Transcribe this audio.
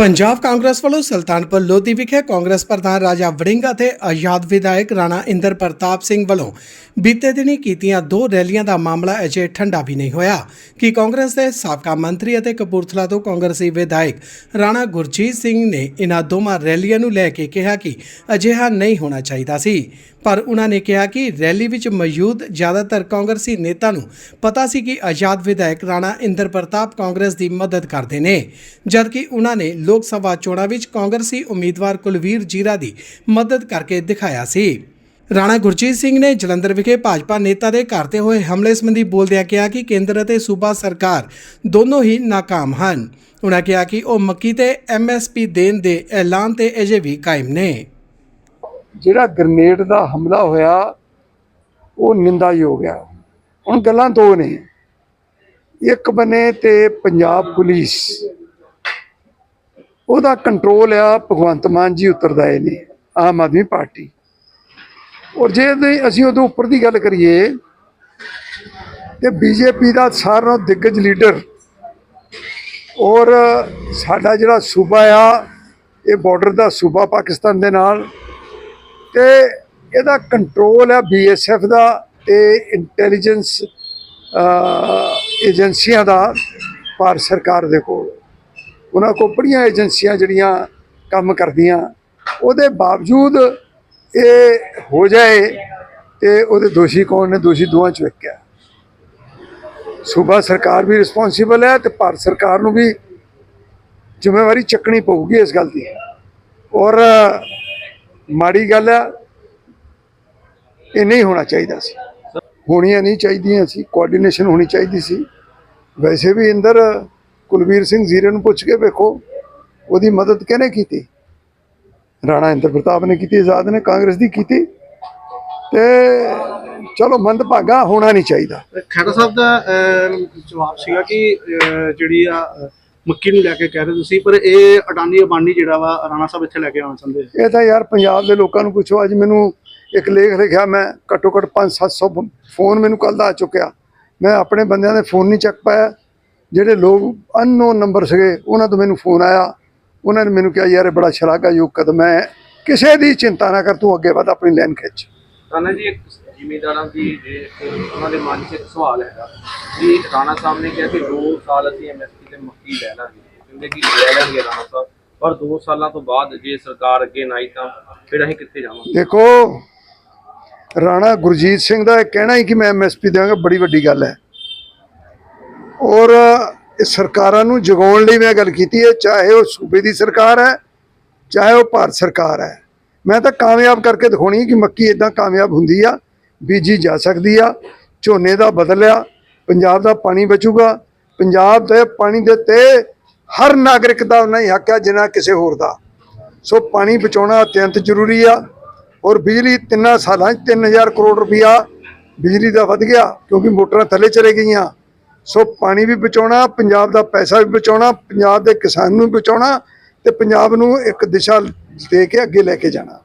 ਪੰਜਾਬ ਕਾਂਗਰਸ ਵੱਲੋਂ ਸੁਲਤਾਨਪੁਰ ਲੋਧੀ ਵਿਖੇ ਕਾਂਗਰਸ ਪ੍ਰਧਾਨ ਰਾਜਾ ਵੜਿੰਗ ਅਤੇ ਆਜ਼ਾਦ ਵਿਧਾਇਕ ਰਾਣਾ ਇੰਦਰ ਪ੍ਰਤਾਪ ਸਿੰਘ ਵੱਲੋਂ ਬੀਤੇ ਦਿਨੀ ਕੀਤੀਆਂ ਦੋ ਰੈਲੀਆਂ ਦਾ ਮਾਮਲਾ ਅਜੇ ਠੰਡਾ ਵੀ ਨਹੀਂ ਹੋਇਆ। ਕਿ ਕਾਂਗਰਸ ਦੇ ਸਾਬਕਾ ਮੰਤਰੀ ਅਤੇ ਕਪੂਰਥਲਾ ਤੋਂ ਕਾਂਗਰਸੀ ਵਿਧਾਇਕ ਰਾਣਾ ਗੁਰਜੀਤ ਸਿੰਘ ਨੇ ਇਨ੍ਹਾਂ ਦੋਵਾਂ ਰੈਲੀਆਂ ਨੂੰ ਲੈ ਕੇ ਕਿਹਾ ਕਿ ਅਜਿਹਾ ਨਹੀਂ ਹੋਣਾ ਚਾਹੀਦਾ ਸੀ। ਪਰ ਉਹਨਾਂ ਨੇ ਕਿਹਾ ਕਿ ਰੈਲੀ ਵਿੱਚ ਮੌਜੂਦ ਜ਼ਿਆਦਾਤਰ ਕਾਂਗਰਸੀ ਨੇਤਾ ਨੂੰ ਪਤਾ ਸੀ ਕਿ ਆਜ਼ਾਦ ਵਿਧਾਇਕ ਰਾਣਾ ਇੰਦਰ ਪ੍ਰਤਾਪ ਕਾਂਗਰਸ ਦੀ ਮਦਦ ਕਰਦੇ ਨੇ, ਜਦਕਿ ਉਹਨਾਂ ਨੇ ਲੋਕ ਸਭਾ ਚੋਣਾਂ ਵਿੱਚ ਕਾਂਗਰਸੀ ਉਮੀਦਵਾਰ ਕੁਲਵੀਰ ਜੀਰਾ ਦੀ ਮਦਦ ਕਰਕੇ ਦਿਖਾਇਆ ਸੀ। ਰਾਣਾ ਗੁਰਜੀਤ ਸਿੰਘ ਨੇ ਜਲੰਧਰ ਵਿਖੇ ਭਾਜਪਾ ਨੇਤਾ ਦੇ ਘਰ ਤੇ ਹੋਏ ਹਮਲੇ ਸੰਬੰਧੀ ਬੋਲਦਿਆਂ ਕਿਹਾ ਕਿ ਕੇਂਦਰ ਅਤੇ ਸੂਬਾ ਸਰਕਾਰ ਦੋਨੋਂ ਹੀ ਨਾਕਾਮ ਹਨ। ਉਹਨਾਂ ਕਿਹਾ ਕਿ ਉਹ ਮੱਕੀ ਤੇ ਐਮਐਸਪੀ ਦੇਣ ਦੇ ਐਲਾਨ ਤੇ ਅਜੇ ਵੀ ਕਾਇਮ ਨੇ। ਜਿਹੜਾ ਗ੍ਰਨੇਡ ਦਾ ਹਮਲਾ ਹੋਇਆ, ਉਹ ਨਿੰਦਾਯੋਗ ਆ। ਹੁਣ ਗੱਲਾਂ ਦੋ ਨੇ। ਇੱਕ ਬਨੇ ਤੇ ਪੰਜਾਬ ਪੁਲਿਸ। ਉਹਦਾ ਕੰਟਰੋਲ ਆ, ਭਗਵੰਤ ਮਾਨ ਜੀ ਉਤਰਦਾਏ ਨੇ ਆਮ ਆਦਮੀ ਪਾਰਟੀ। ਔਰ ਜੇ ਅਸੀਂ ਉਹਦੇ ਉੱਪਰ ਦੀ ਗੱਲ ਕਰੀਏ, ਤੇ ਬੀਜੇਪੀ ਦਾ ਸਾਰਿਆਂ ਨਾਲੋਂ ਦਿੱਗਜ ਲੀਡਰ, ਔਰ ਸਾਡਾ ਜਿਹੜਾ ਸੂਬਾ ਆ, ਇਹ ਬਾਰਡਰ ਦਾ ਸੂਬਾ ਪਾਕਿਸਤਾਨ ਦੇ ਨਾਲ, ਤੇ ਇਹਦਾ ਕੰਟਰੋਲ ਹੈ ਬੀਐਸਐਫ ਦਾ ਤੇ ਇੰਟੈਲੀਜੈਂਸ ਏਜੰਸੀਆਂ ਦਾ, ਭਾਰਤ ਸਰਕਾਰ ਦੇ ਕੋਲ। ਉਹਨਾਂ ਕੋਲ ਬੜੀਆਂ ਏਜੰਸੀਆਂ ਜਿਹੜੀਆਂ ਕੰਮ ਕਰਦੀਆਂ, ਉਹਦੇ ਬਾਵਜੂਦ ਇਹ ਹੋ ਜਾਏ ਤੇ ਉਹਦੇ ਦੋਸ਼ੀ ਕੌਣ ਨੇ? ਦੋਸ਼ੀ ਦੋਵਾਂ ਚ ਵੇਖਿਆ ਸੂਬਾ ਸਰਕਾਰ ਵੀ ਰਿਸਪੌਂਸਿਬਲ ਹੈ ਤੇ ਭਾਰਤ ਸਰਕਾਰ ਨੂੰ ਵੀ ਜ਼ਿੰਮੇਵਾਰੀ ਚੱਕਣੀ ਪਊਗੀ ਇਸ ਗੱਲ ਦੀ। ਔਰ ਮਾੜੀ ਗੱਲ ਹੈ, ਇਹ ਨਹੀਂ ਹੋਣਾ ਚਾਹੀਦਾ ਸੀ। ਹੋਣੀਆਂ ਨਹੀਂ ਚਾਹੀਦੀਆਂ ਸੀ ਕੋਆਰਡੀਨੇਸ਼ਨ ਹੋਣੀ ਚਾਹੀਦੀ ਸੀ। ਵੈਸੇ ਵੀ ਅੰਦਰ ਕੁਲਵੀਰ ਸਿੰਘ ਜ਼ੀਰੇ ਨੂੰ ਪੁੱਛ ਕੇ ਵੇਖੋ ਉਹਦੀ ਮਦਦ ਕਿਹਨੇ ਕੀਤੀ? ਰਾਣਾ ਇੰਦਰ ਪ੍ਰਤਾਪ ਨੇ ਕੀਤੀ ਆਜ਼ਾਦ ਨੇ ਕਾਂਗਰਸ ਦੀ ਕੀਤੀ। ਤੇ ਚਲੋ ਮੰਦਭਾਗਾ ਹੋਣਾ ਨਹੀਂ ਚਾਹੀਦਾ। ਖੈਰਾ ਸਾਹਿਬ ਦਾ ਜਵਾਬ ਸੀਗਾ ਕਿ ਜਿਹੜੀ ਆ ਮੱਕੀ ਨੂੰ ਲੈ ਕੇ ਕਹਿ ਰਹੇ ਤੁਸੀਂ ਪਰ ਇਹ ਅਡਾਨੀ ਅਬਾਨੀ ਜਿਹੜਾ ਵਾ ਰਾਣਾ ਸਾਹਿਬ ਇੱਥੇ ਲੈ ਕੇ ਆਉਣਾ ਚਾਹੁੰਦੇ ਇਹ ਤਾਂ ਯਾਰ ਪੰਜਾਬ ਦੇ ਲੋਕਾਂ ਨੂੰ ਪੁੱਛੋ ਅੱਜ ਮੈਨੂੰ ਇੱਕ ਲੇਖ ਲਿਖਿਆ ਮੈਂ ਘੱਟੋ ਘੱਟ 5-700 ਫੋਨ ਮੈਨੂੰ ਕੱਲ ਦਾ ਆ ਚੁੱਕਿਆ। ਮੈਂ ਆਪਣੇ ਬੰਦਿਆਂ ਦੇ ਫੋਨ ਨਹੀਂ ਚੱਕ ਪਾਇਆ। ਜਿਹੜੇ ਲੋਕ ਅਨਨੋਨ ਨੰਬਰ ਸੀਗੇ ਉਹਨਾਂ ਤੋਂ ਮੈਨੂੰ ਫੋਨ ਆਇਆ। ਉਹਨਾਂ ਨੇ ਮੈਨੂੰ ਕਿਹਾ ਯਾਰ ਇਹ ਬੜਾ ਸ਼ਲਾਘਾਯੋਗ ਕਦਮ ਹੈ। ਕਿਸੇ ਦੀ ਚਿੰਤਾ ਨਾ ਕਰ ਤੂੰ ਅੱਗੇ ਵਧ ਆਪਣੀ ਲਾਈਨ ਖਿੱਚ। ਰਾਣਾ ਜੀ ਇੱਕ ਜ਼ਿਮੀਂਦਾਰਾਂ ਦੀ ਜੇ ਇੱਕ ਉਹਨਾਂ ਦੇ ਮਨ 'ਚ ਇੱਕ ਸਵਾਲ ਹੈਗਾ ਕਿ ਰਾਣਾ ਸਾਹਿਬ ਨੇ ਕਿਹਾ ਕਿ 2 ਸਾਲ ਅਸੀਂ ਐਮਐਸਪੀ ਤੇ ਮੱਕੀ ਲੈ ਲਾਂਗੇ। ਕਹਿੰਦੇ ਕਿ ਲੈ ਲੈਣਗੇ ਰਾਣਾ ਸਾਹਿਬ ਪਰ 2 ਸਾਲਾਂ ਤੋਂ ਬਾਅਦ ਜੇ ਸਰਕਾਰ ਅੱਗੇ ਨਾ ਆਈ ਤਾਂ ਫਿਰ ਅਸੀਂ ਕਿੱਥੇ ਜਾਵਾਂਗੇ? ਦੇਖੋ ਰਾਣਾ ਗੁਰਜੀਤ ਸਿੰਘ ਦਾ ਇਹ ਕਹਿਣਾ ਹੀ ਕਿ ਮੈਂ ਐਮਐਸਪੀ ਦੇਵਾਂਗਾ ਬੜੀ ਵੱਡੀ ਗੱਲ ਹੈ। ਔਰ ਇਹ ਸਰਕਾਰਾਂ ਨੂੰ ਜਗਾਉਣ ਲਈ ਮੈਂ ਗੱਲ ਕੀਤੀ ਹੈ, ਚਾਹੇ ਉਹ ਸੂਬੇ ਦੀ ਸਰਕਾਰ ਹੈ, ਚਾਹੇ ਉਹ ਭਾਰਤ ਸਰਕਾਰ ਹੈ। ਮੈਂ ਤਾਂ ਕਾਮਯਾਬ ਕਰਕੇ ਦਿਖਾਉਣੀ ਕਿ ਮੱਕੀ ਇਦਾਂ ਕਾਮਯਾਬ ਹੁੰਦੀ ਆ, ਬੀਜੀ ਜਾ ਸਕਦੀ ਆ, ਝੋਨੇ ਦਾ ਬਦਲਿਆ ਪੰਜਾਬ ਦਾ ਪਾਣੀ ਬਚੂਗਾ, ਪੰਜਾਬ ਦੇ ਪਾਣੀ ਦੇ ਤੇ ਹਰ ਨਾਗਰਿਕ ਦਾ ਉਹਨਾਂ ਹੀ ਹੱਕ ਹੈ ਜਿੰਨਾ ਕਿਸੇ ਹੋਰ ਦਾ। ਸੋ ਪਾਣੀ ਬਚਾਉਣਾ ਅਤਿਅੰਤ ਜ਼ਰੂਰੀ ਆ, ਔਰ ਬਿਜਲੀ ਤਿੰਨਾਂ ਸਾਲਾਂ 'ਚ 3000 ਕਰੋੜ ਰੁਪਇਆ ਬਿਜਲੀ ਦਾ ਵਧ ਗਿਆ, ਕਿਉਂਕਿ ਮੋਟਰਾਂ ਥੱਲੇ ਚਲੇ ਗਈਆਂ। ਸੋ ਪਾਣੀ ਵੀ ਬਚਾਉਣਾ, ਪੰਜਾਬ ਦਾ ਪੈਸਾ ਵੀ ਬਚਾਉਣਾ, ਪੰਜਾਬ ਦੇ ਕਿਸਾਨ ਨੂੰ ਵੀ ਬਚਾਉਣਾ ਤੇ ਪੰਜਾਬ ਨੂੰ ਇੱਕ ਦਿਸ਼ਾ ਦੇ ਕੇ ਅੱਗੇ ਲੈ ਕੇ ਜਾਣਾ।